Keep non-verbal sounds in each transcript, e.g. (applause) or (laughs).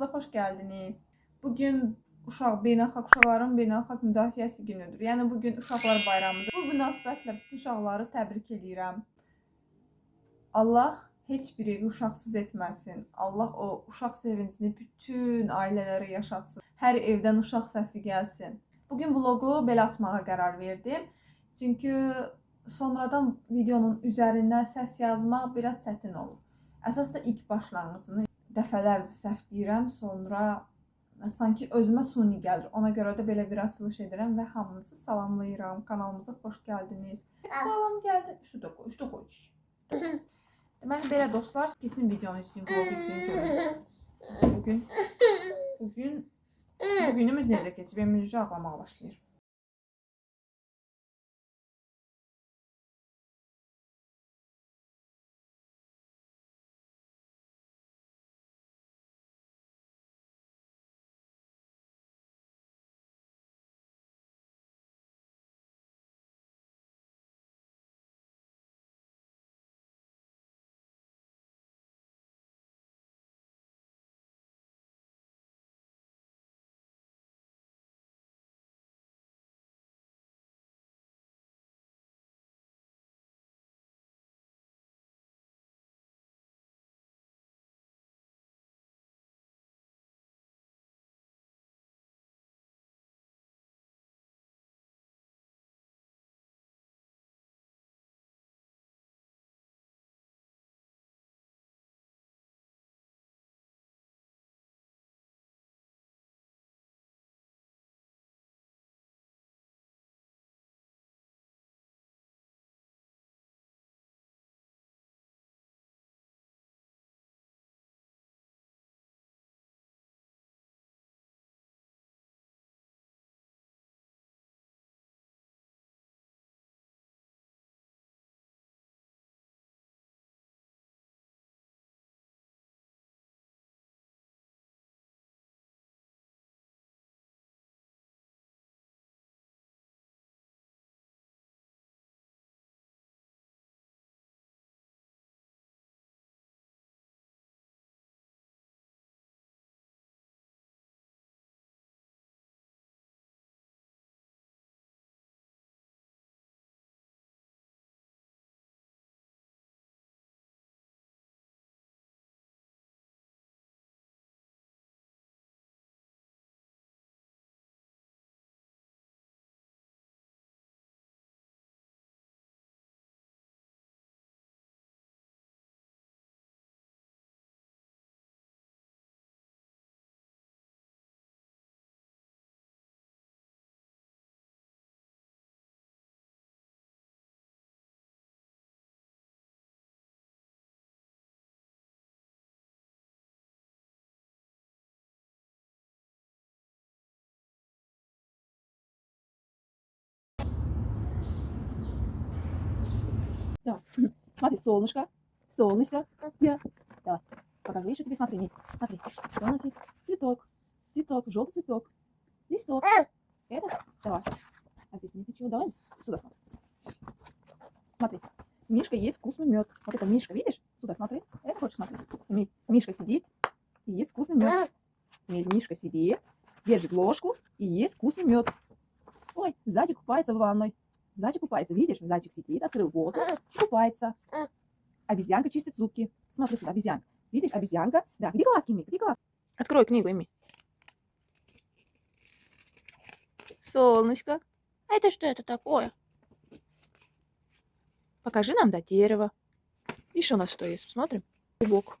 kanalımıza xoş gəldiniz. Bugün uşaq beynəlxalq uşaqların beynəlxalq müdafiəsi günüdür. Yəni bu gün uşaqlar bayramıdır. Bu münasibətlə bütün uşaqları təbrik edirəm. Allah heç bir evi uşaqsız etməsin. Allah o uşaq sevincini bütün ailələrə yaşatsın. Hər evdən uşaq səsi gəlsin. Bugün vloqu belə açmağa qərar verdim. Çünki sonradan videonun üzərindən səs yazmaq biraz çətin olur. Əsasda ilk başlanğıcını dəfələrcə səhv deyirəm, sonra sanki özümə suni gəlir. Ona görə də belə bir açılış edirəm və hamınızı salamlayıram. Kanalımıza xoş gəldiniz. Salam gəldi. Şu da qoy, şu da qoy. (laughs) Deməli belə dostlar, keçin videonu izləyin, vlogu izləyin görün. (laughs) Bugün bugün (laughs) bugünümüz necə keçib? Emilcə ağlamağa başlayır. Давай. Смотри, солнышко. Солнышко. Я. Давай. Покажи еще тебе, смотри, Ник. Смотри. Что у нас есть? Цветок. Цветок. Желтый цветок. Листок. Это? Давай. А здесь нет ничего. Давай сюда смотри. Смотри. Мишка есть вкусный мед. Вот это Мишка, видишь? Сюда смотри. Это хочешь смотреть? Ми- Мишка сидит и есть вкусный мед. Мишка сидит, держит ложку и есть вкусный мед. Ой, зайчик купается в ванной. Зайчик купается, видишь? Зайчик сидит, открыл воду, и (clears throat) купается. Обезьянка чистит зубки. Смотри сюда, обезьянка. Видишь, обезьянка? Да, где глазки, Мик? Где глазки? Открой книгу, Эми. Солнышко. А это что это такое? Покажи нам до дерева. Видишь, у нас что есть? Посмотрим. Рыбок.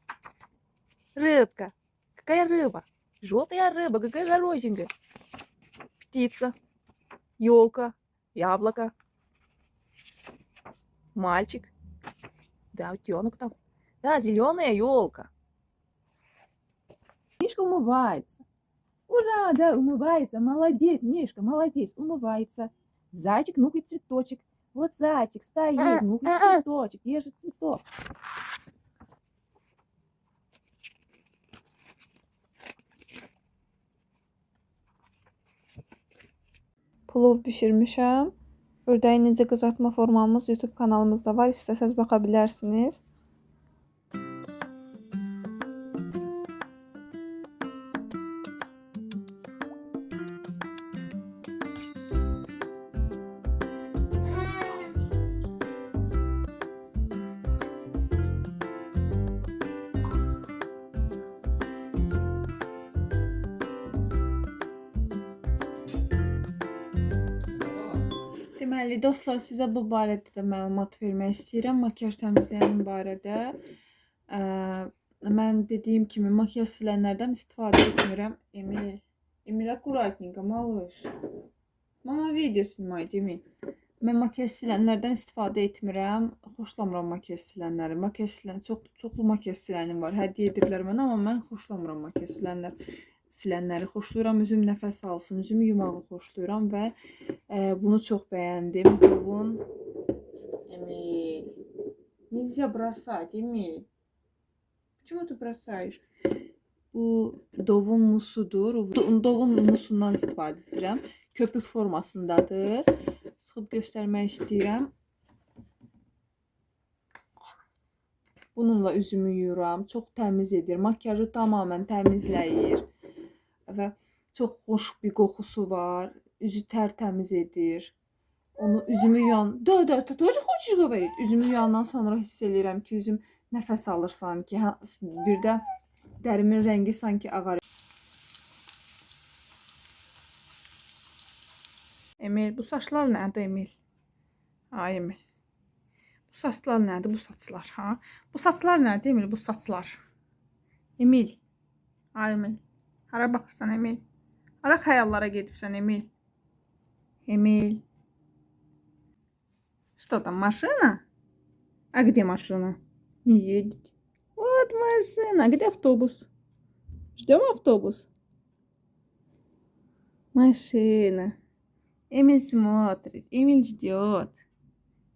Рыбка. Какая рыба? Желтая рыба, какая хорошенькая. Птица. Елка. Яблоко. Мальчик. Да, утенок там. Да, зеленая елка. Мишка умывается. Ура, да, умывается. Молодец, Мишка, молодец, умывается. Зайчик нюхает цветочек. Вот зайчик стоит, нюхает цветочек, держит цветок. Plov bişirmişəm. Ördəyi necə qızartma formamız YouTube kanalımızda var. İstəsəz baxa bilərsiniz. Deməli, dostlar, sizə bu barədə də məlumat vermək istəyirəm. Makiyaj təmizləyənin barədə. Ə, mən dediyim kimi makiyaj silənlərdən istifadə etmirəm. Emil, Emil, аккуратненько, malыш. Mama video sнимает, Emil. Mən makiyaj silənlərdən istifadə etmirəm. Xoşlamıram makiyaj silənləri. Makiyaj silən çox çoxlu makiyaj silənim var. Hədiyyə ediblər mənə, amma mən xoşlamıram makiyaj silənlər. Silənləri xoşlayıram. Üzüm nəfəs alsın, üzümü yumağı xoşlayıram və e, bunu çox bəyəndim. Dovun Emil. Нельзя бросать, Emil. Почему ты бросаешь? Bu dovun musudur. Do- Dovun musundan istifadə edirəm. Köpük formasındadır. Sıxıb göstərmək istəyirəm. Bununla üzümü yuyuram. Çox təmiz edir. Makiyajı tamamilə təmizləyir və çox xoş bir qoxusu var. Üzü tərtəmiz edir. Onu üzümü yuyan, da da da da xoş qoyur. Üzümü yuyandan sonra hiss eləyirəm ki, üzüm nəfəs alır sanki. Hə, bir də dərimin rəngi sanki ağarır. Emil, bu saçlar nədir Emil? Ha Emil. Bu saçlar nədir? Bu saçlar, ha? Bu saçlar nədir Emil? Bu saçlar. Emil. Ha Emil. Hara baxırsan Emil? Hara xəyallara gedibsən Emil? Emil. Что там, машина? А где машина? Не едет. Вот машина. А где автобус? Ждем автобус? Машина. Эмиль смотрит, Эмиль ждет.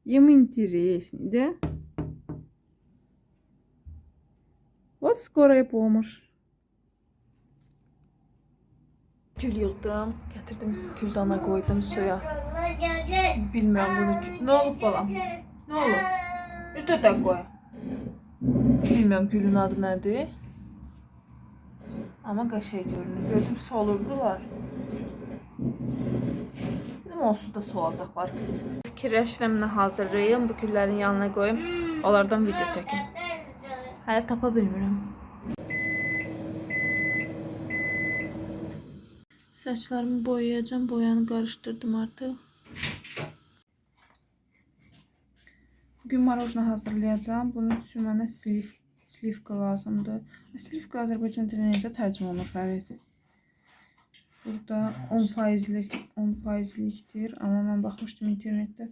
Ему интереснее, да? Вот скорая помощь. Gül yıldım, getirdim küldana koydum suya. Bilmem bunu. Ne olup balam? Ne olur? Üstü de koy. Bilmem gülün adı nedir. Ama qaşay görünür. Gördüm solurdular. Dedim onsuz da solacaqlar. Fikirləşirəm nə hazırlayım, bu güllərin yanına qoyum, onlardan video çəkim. Hələ tapa bilmirəm. Saçlarımı boyayacağım. Boyanı karıştırdım artık. Bugün marojna hazırlayacağım. Bunun üçün mənə sliv, slivka lazımdır. Slivka Azərbaycan dilinə necə tərcümə olunur? Burada 10 faizlik 10 faizlikdir. Amma mən baxmışdım internetdə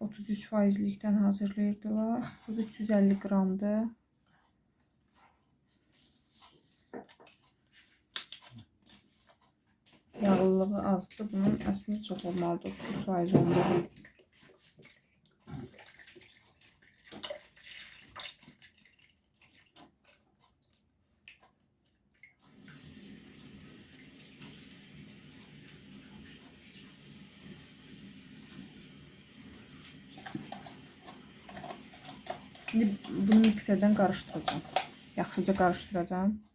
33 faizlikdən hazırlayırdılar. Bu da 350 qramdır. Yağlılığı azdır. Bunun əslində çox olmalıdır. 33 faiz onda. Şimdi bunu mikserdən qarışdıracağam. Yaxşıca qarışdıracağam.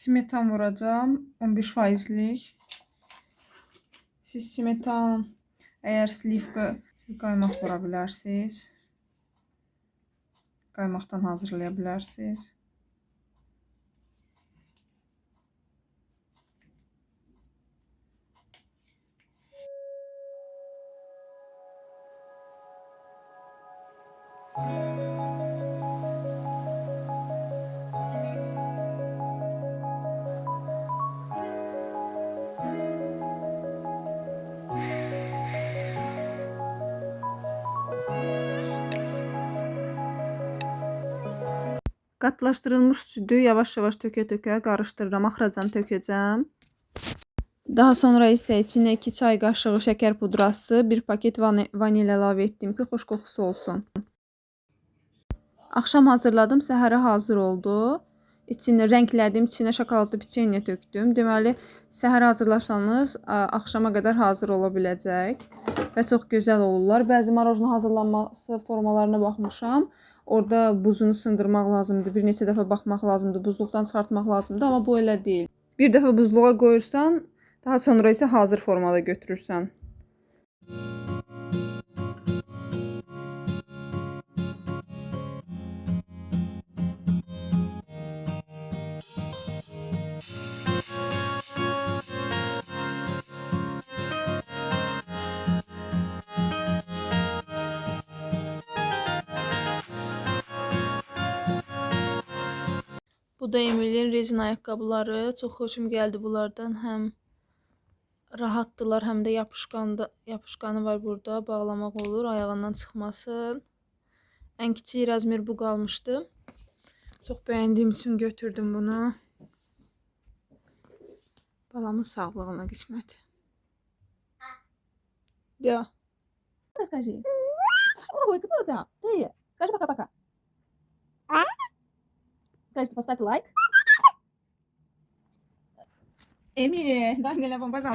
Smetan vuracağım. 15 faizlik. Siz smetan eğer slivka siz qaymaq vura bilərsiniz. Qaymaqdan hazırlaya bilərsiniz. Qatlaşdırılmış südü yavaş-yavaş tökə-tökə qarışdırıram. Axıracan tökəcəm. Daha sonra isə içinə 2 çay qaşığı şəkər pudrası, 1 paket vani vanil əlavə etdim ki, xoş qoxusu olsun. Axşam hazırladım, səhərə hazır oldu. İçini rənglədim, içinə şokoladlı peçenya tökdüm. Deməli, səhər hazırlasanız, a- axşama qədər hazır ola biləcək və çox gözəl olurlar. Bəzi marojna hazırlanması formalarına baxmışam. Orada buzunu sındırmaq lazımdır. Bir neçə dəfə baxmaq lazımdır. Buzluqdan çıxartmaq lazımdır, amma bu elə deyil. Bir dəfə buzluğa qoyursan, daha sonra isə hazır formada götürürsən. Bu da Emil'in rezin ayaqqabıları. Çox xoşum gəldi bunlardan. Həm rahatdılar, həm də yapışqanda yapışqanı var burada. Bağlamaq olur, ayağından çıxmasın. Ən kiçik razmer bu qalmışdı. Çox bəyəndiyim üçün götürdüm bunu. Balamın sağlığına qismət. Ya. Скажи. Ой, кто там? Ты. Скажи пока-пока. Скажите, поставь лайк. Эмили, дай мне пожалуйста.